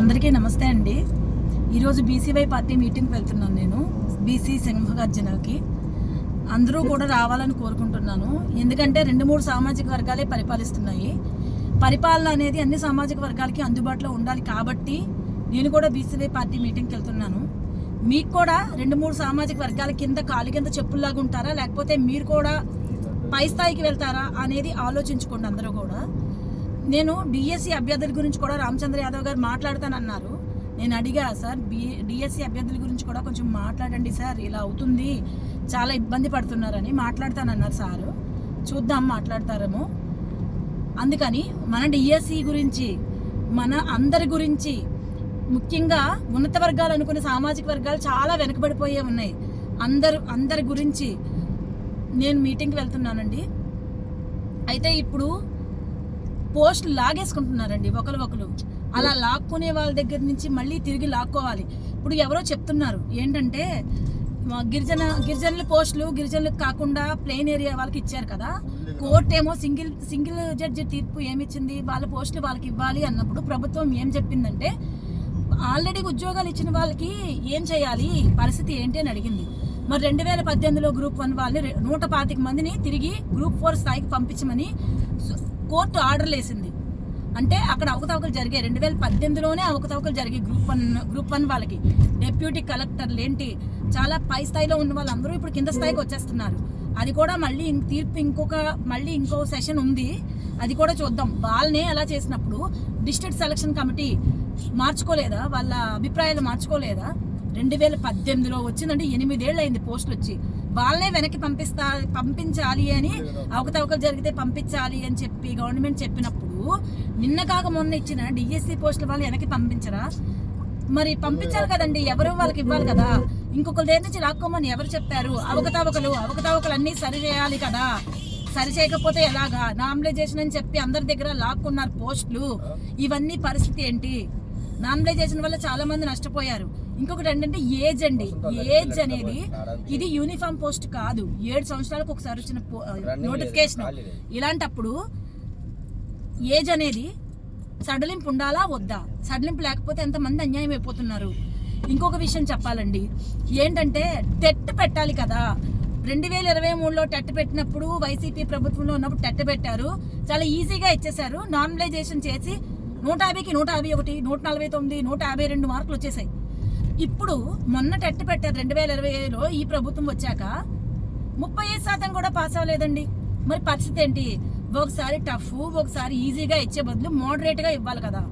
అందరికీ నమస్తే అండి. ఈరోజు బీసీవై పార్టీ మీటింగ్కి వెళ్తున్నాను నేను బీసీ సింహగర్జనకి అందరూ కూడా రావాలని కోరుకుంటున్నాను. ఎందుకంటే రెండు మూడు సామాజిక వర్గాలే పరిపాలిస్తున్నాయి. పరిపాలన అనేది అన్ని సామాజిక వర్గాలకి అందుబాటులో ఉండాలి కాబట్టి నేను కూడా బీసీవై పార్టీ మీటింగ్కి వెళ్తున్నాను. మీకు కూడా రెండు మూడు సామాజిక వర్గాల కింద కాలు కింద చెప్పుల్లాగా ఉంటారా? లేకపోతే మీరు కూడా పై స్థాయికి వెళ్తారా అనేది ఆలోచించుకోండి అందరూ కూడా. నేను డిఎస్సి అభ్యర్థుల గురించి కూడా రామచంద్ర యాదవ్ గారు మాట్లాడతానన్నారు. నేను అడిగా సార్ బి డిఎస్సి అభ్యర్థుల గురించి కూడా కొంచెం మాట్లాడండి సార్ ఇలా అవుతుంది. చాలా ఇబ్బంది పడుతున్నారని మాట్లాడతానన్నారు సారు. చూద్దాం మాట్లాడతారేమో. అందుకని మన డిఎస్సి గురించి మన అందరి గురించి ముఖ్యంగా ఉన్నత వర్గాలు అనుకునే సామాజిక వర్గాలు చాలా వెనుకబడిపోయే ఉన్నాయి. అందరు అందరి గురించి నేను మీటింగ్కి వెళ్తున్నానండి. అయితే ఇప్పుడు పోస్టులు లాగేసుకుంటున్నారండి ఒకరు ఒకరు అలా లాక్కునే వాళ్ళ దగ్గర నుంచి మళ్ళీ తిరిగి లాక్కోవాలి. ఇప్పుడు ఎవరో చెప్తున్నారు ఏంటంటే గిరిజన గిరిజనుల పోస్టులు గిరిజనులకు కాకుండా ప్లెయిన్ ఏరియా వాళ్ళకి ఇచ్చారు కదా. కోర్టు ఏమో సింగిల్ సింగిల్ జడ్జి తీర్పు ఏమిచ్చింది వాళ్ళ పోస్టులు వాళ్ళకి ఇవ్వాలి అన్నప్పుడు ప్రభుత్వం ఏం చెప్పిందంటే ఆల్రెడీ ఉద్యోగాలు ఇచ్చిన వాళ్ళకి ఏం చేయాలి పరిస్థితి ఏంటి అని అడిగింది. మరి రెండు వేల పద్దెనిమిదిలో గ్రూప్ వన్ వాళ్ళని నూట పాతిక మందిని తిరిగి గ్రూప్ ఫోర్ స్థాయికి పంపించమని కోర్టు ఆర్డర్లు వేసింది. అంటే అక్కడ అవకతవకలు జరిగాయి. రెండు వేల పద్దెనిమిదిలోనే అవకతవకలు జరిగాయి గ్రూప్ వన్ గ్రూప్ వన్ వాళ్ళకి. డెప్యూటీ కలెక్టర్లు ఏంటి చాలా పై స్థాయిలో ఉన్న వాళ్ళందరూ ఇప్పుడు కింద స్థాయికి వచ్చేస్తున్నారు. అది కూడా మళ్ళీ ఇం- తీర్పు ఇంకొక మళ్ళీ ఇంకో సెషన్ ఉంది. అది కూడా చూద్దాం. వాళ్ళనే అలా చేసినప్పుడు డిస్ట్రిక్ట్ సెలక్షన్ కమిటీ మార్చుకోలేదా? వాళ్ళ అభిప్రాయాలు మార్చుకోలేదా? రెండు వేల పద్దెనిమిదిలో వచ్చిందంటే ఎనిమిదేళ్ళు అయింది పోస్టులు వచ్చి. వాళ్ళనే వెనక్కి పంపిస్తా పంపించాలి అని అవకతవకలు జరిగితే పంపించాలి అని చెప్పి గవర్నమెంట్ చెప్పినప్పుడు నిన్న కాక మొన్న ఇచ్చిన డిఎస్సి పోస్టుల వాళ్ళు వెనక్కి పంపించరా? మరి పంపించాలి కదండి ఎవరు వాళ్ళకి ఇవ్వాలి కదా? ఇంకొకరి దగ్గర నుంచి రాక్కోమని ఎవరు చెప్పారు? అవకతవకలు అవకతవకలు అన్నీ సరి చేయాలి కదా. సరి చేయకపోతే ఎలాగా? నామినైజేషన్ అని చెప్పి అందరి దగ్గర లాక్కున్నారు పోస్టులు. ఇవన్నీ పరిస్థితి ఏంటి? నామినైజేషన్ వల్ల చాలా మంది నష్టపోయారు. ఇంకొకటి ఏంటంటే ఏజ్ అండి. ఏజ్ అనేది ఇది యూనిఫామ్ పోస్ట్ కాదు. ఏడు సంవత్సరాలకు ఒకసారి వచ్చిన నోటిఫికేషన్. ఇలాంటప్పుడు ఏజ్ అనేది సడలింపు ఉండాలా వద్దా? సడలింపు లేకపోతే ఎంతమంది అన్యాయం అయిపోతున్నారు? ఇంకొక విషయం చెప్పాలండి. ఏంటంటే టెట్ పెట్టాలి కదా. రెండు వేల ఇరవై మూడులో టెట్ పెట్టినప్పుడు వైసీపీ ప్రభుత్వంలో ఉన్నప్పుడు టెట్ పెట్టారు. చాలా ఈజీగా ఇచ్చేశారు. నార్మలైజేషన్ చేసి నూట యాభైకి నూట యాభై ఒకటి నూట నలభై తొమ్మిది నూట యాభై రెండు మార్కులు వచ్చేసాయి. ఇప్పుడు మొన్న టెట్ పెట్టారు రెండు వేల ఇరవైలో ఈ ప్రభుత్వం వచ్చాక ముప్పై ఐదు శాతం కూడా పాస్ అవ్వలేదండి. మరి పరిస్థితి ఏంటి? ఒకసారి టఫ్ ఒకసారి ఈజీగా ఇచ్చే బదులు మోడరేట్గా ఇవ్వాలి కదా.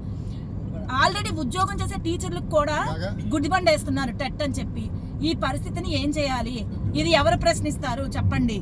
ఆల్రెడీ ఉద్యోగం చేసే టీచర్లకు కూడా గుడ్డిబండ వేస్తున్నారు టెట్ అని చెప్పి. ఈ పరిస్థితిని ఏం చేయాలి? ఇది ఎవరు ప్రశ్నిస్తారు? చెప్పండి.